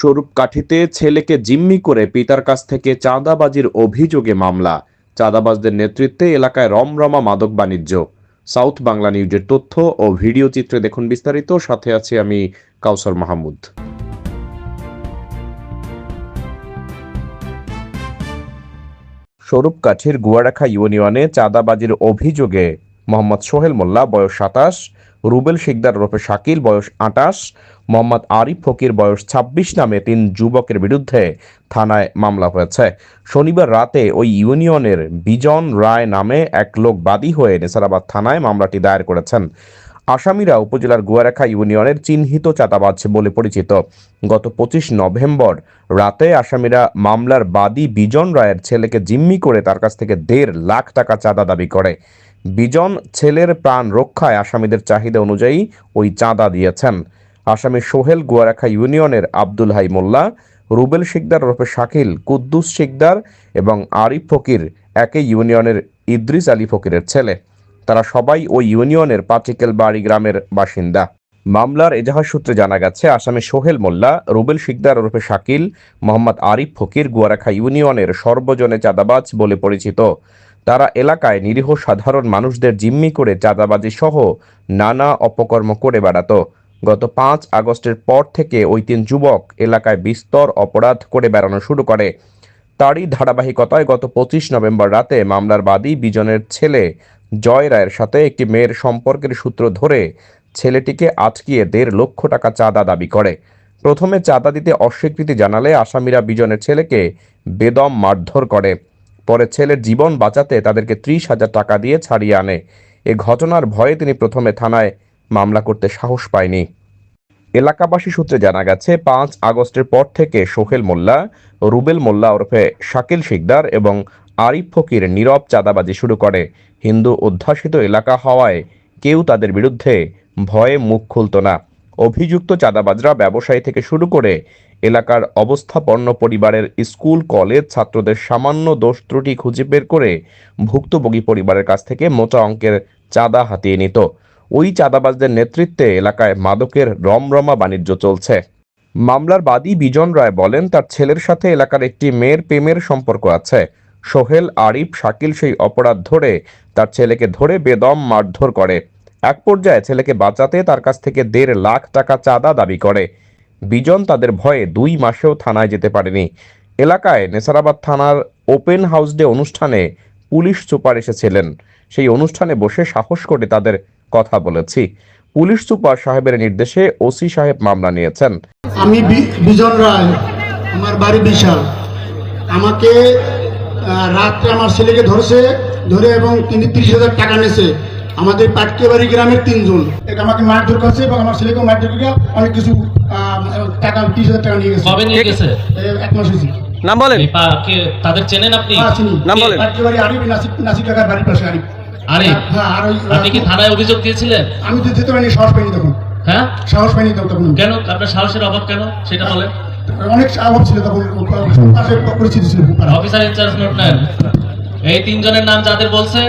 স্বরূপকাঠিতে ছেলেকে জিম্মি করে পিতার কাছ থেকে চাঁদাবাজির অভিযোগে মামলা। চাঁদাবাজদের নেতৃত্বে এলাকায় রমরমা মাদক বাণিজ্য। সাউথ বাংলা নিউজের তথ্য ও ভিডিও চিত্রে দেখুন বিস্তারিত। সাথে আছি আমি কাউসার মাহমুদ। স্বরূপকাঠির গুয়ারাখা ইউনিয়নে চাঁদাবাজির অভিযোগে মোহাম্মদ সোহেল মোল্লা, বয়স সাতাশ রুবেল শিকদার ওরফে শাকিল, বয়স আটাশ। মোহাম্মদ আরিফ ফকির, বয়স ছাব্বিশ নামে তিন যুবকের বিরুদ্ধে থানায় মামলা হয়েছে। শনিবার রাতে ওই ইউনিয়নের বিজন রায় নামে এক লোক বাদী হয়ে নেসারাবাদ থানায় মামলাটি দায়ের করেছেন। আসামিরা উপজেলার গুয়ারেখা ইউনিয়নের চিহ্নিত চাঁদাবাজ বলে পরিচিত। গত পঁচিশ নভেম্বর রাতে আসামিরা মামলার বাদী বিজন রায়ের ছেলেকে জিম্মি করে তার কাছ থেকে দেড় লাখ টাকা চাঁদা দাবি করে। বিজন ছেলের প্রাণ রক্ষায় আসামিদের চাহিদা অনুযায়ী ওই চাঁদা দিয়েছেন। আসামি সোহেল গুয়ারেখা ইউনিয়নের আব্দুল হাই মোল্লা, রুবেল শিকদার ওরফে শাকিল, কুদ্দুস শিকদার এবং আরিফ ফকির একই ইউনিয়নের ইদ্রিস আলী ফকিরের ছেলে। তারা সবাই ওই ইউনিয়নের পাচিকেল বাড়ি গ্রামের বাসিন্দা। মামলার এজাহার সূত্রে জানা গেছে, আসামি সোহেল মোল্লা, রুবেল শিকদার ওরফে শাকিল, মোহাম্মদ আরিফ ফকির গুয়ারাখা ইউনিয়নের সর্বজনে চাঁদাবাজ বলে পরিচিত। তারা এলাকায় নিরীহ সাধারণ মানুষদের জিম্মি করে চাঁদাবাজি সহ নানা অপকর্ম করে বেড়াতো। গত পাঁচ আগস্টের পর থেকে ওই তিন যুবক এলাকায় বিস্তর অপরাধ করে বেড়ানো শুরু করে। তারই ধারাবাহিকতায় গত পঁচিশ নভেম্বর রাতে মামলার বাদী বিজনের ছেলে জয় রায়ের সাথে একটি মেয়ের সম্পর্কের সূত্র ধরে ছেলেটিকে আটকিয়ে দেড় লক্ষ টাকা চাঁদা দাবি করে। প্রথমে চাঁদা দিতে অস্বীকৃতি জানালে আসামিরা বিজনের ছেলেকে বেদম মারধর করে। পরে ছেলের জীবন বাঁচাতে তাদেরকে ত্রিশ হাজার টাকা দিয়ে ছাড়িয়ে আনে। এ ঘটনার ভয়ে তিনি প্রথমে থানায় মামলা করতে সাহস পায়নি। এলাকাবাসী সূত্রে জানা গেছে, পাঁচ আগস্টের পর থেকে সোহেল মোল্লা, রুবেল মোল্লা ওরফে শাকিল শিকদার এবং আরিফ ফকির নীরব চাঁদাবাজি শুরু করে। হিন্দু অধ্যাসিত এলাকা হওয়ায় কেউ তাদের বিরুদ্ধে ভয়ে মুখ খুলত না। অভিযুক্ত চাঁদাবাজরা ব্যবসায়ী থেকে শুরু করে এলাকার অবস্থাপন্ন পরিবারের স্কুল, কলেজ ছাত্রদের সামান্য দোষ ত্রুটি খুঁজে বের করে ভুক্তভোগী পরিবারের কাছ থেকে মোটা অঙ্কের চাঁদা হাতিয়ে নিত। ওই চাঁদাবাজদের নেতৃত্বে এলাকায় মাদকের রমরমা বাণিজ্য চলছে। মামলার বাদী বিজন রায় বলেন, তার ছেলের সাথে এলাকার একটি মেয়ের প্রেমের সম্পর্ক আছে। সোহেল, আরিফ, শাকিল সেই অপরাধ ধরে তার ছেলেকে ধরে বেদম মারধর করে। এক পর্যায়ে ছেলেকে বাঁচাতে তার কাছ থেকে দেড় লাখ টাকা চাঁদা দাবি করে। বিজন তাদের ভয়ে দুই মাসেও থানায় যেতে পারেনি। এলাকায় নেসারাবাদ থানার ওপেন হাউস ডে অনুষ্ঠানে পুলিশ সুপার এসেছিলেন। সেই অনুষ্ঠানে বসে সাহস করে তাদের কথা বলেছি। পুলিশ সুপার সাহেবের নির্দেশে ওসি সাহেব মামলা নিয়েছেন। আমি বিজন রায়, আমার বাড়ি বিশাল। আমাকে রাত্রে আমার ছেলেকে ধরছে, ধরে এবং তিনি তিরিশ হাজার টাকা নিয়েছে আমাদের পাটকেবাড়ি গ্রামের তিনজন। আমাকে মারধর করছে এবং আমার ছেলেকেও মারধর করে অনেক কিছু টাকা তিরিশ হাজার টাকা নিয়ে গেছে। কবে নিয়ে গেছে? এক মাস হয়েছে। নাম বলেন। তাদের চেনেন আপনি? হ্যাঁ, চিনি। নাম বলেন। পাটকেবাড়ি আরিফ নাসিক নাসিক টাকার বাড়ির পাশে আরিফ। হ্যাঁ আর আপনি কি থানায় অভিযোগ দিয়েছিলেন? আমি তো যেতে পারিনি সাহস পাইনি তখন। হ্যাঁ? সাহস পাইনি তখন কেন? আপনার সাহসের অভাব কেন? সেটা বলেন। অনেক অভাব ছিল তখন। পাশে ছিল অফিসার ইনচার্জ নোট নেন এই তিনজনের নাম যাদের বলছে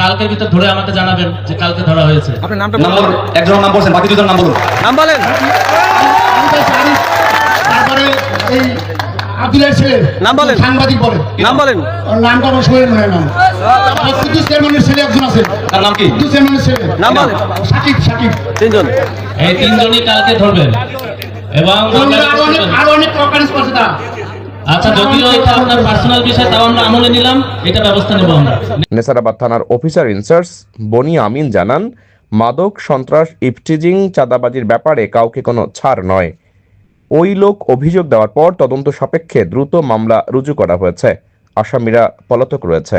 কালকের ভিতর ধরে আমাকে জানাবেন যে কালকে ধরা হয়েছে। আপনার নামটা নাম একজনের বলছেন বাকি দুজনের নাম বলুন। নাম বলেন। আরিফ, তারপরে এই আব্দুলের ছেলে নাম বলেন। সাংবাদিক বলে নাম বলেন? ওর নামটা আমার সোহেল মনে নাম কুদ্দুস চেয়ারম্যানের ছেলে একজন আছে। তার নাম কি? কুদ্দুস চেয়ারম্যানের ছেলে। নাম বলেন। সাকিব সাকিব। তিনজন। এই তিনজনই কালকে ধরবেন। এবং আরও অনেক আরও অনেক অকারেন্স করছে তারা। আচ্ছা যদিও এটা আপনার পার্সোনাল বিষয় তাও আমরা আমলে নিলাম। এটা ব্যবস্থা নেব আমরা। নেসারাবাদ থানার অফিসার ইনচার্জ বনি আমিন জানান মাদক সন্ত্রাস ইফটিজিং চাঁদাবাজির ব্যাপারে কাউকে কোনো ছাড় নয়। ওই লোক অভিযোগ দেওয়ার পর তদন্ত সাপেক্ষে দ্রুত মামলা রুজু করা হয়েছে। আসামিরা পলাতক রয়েছে।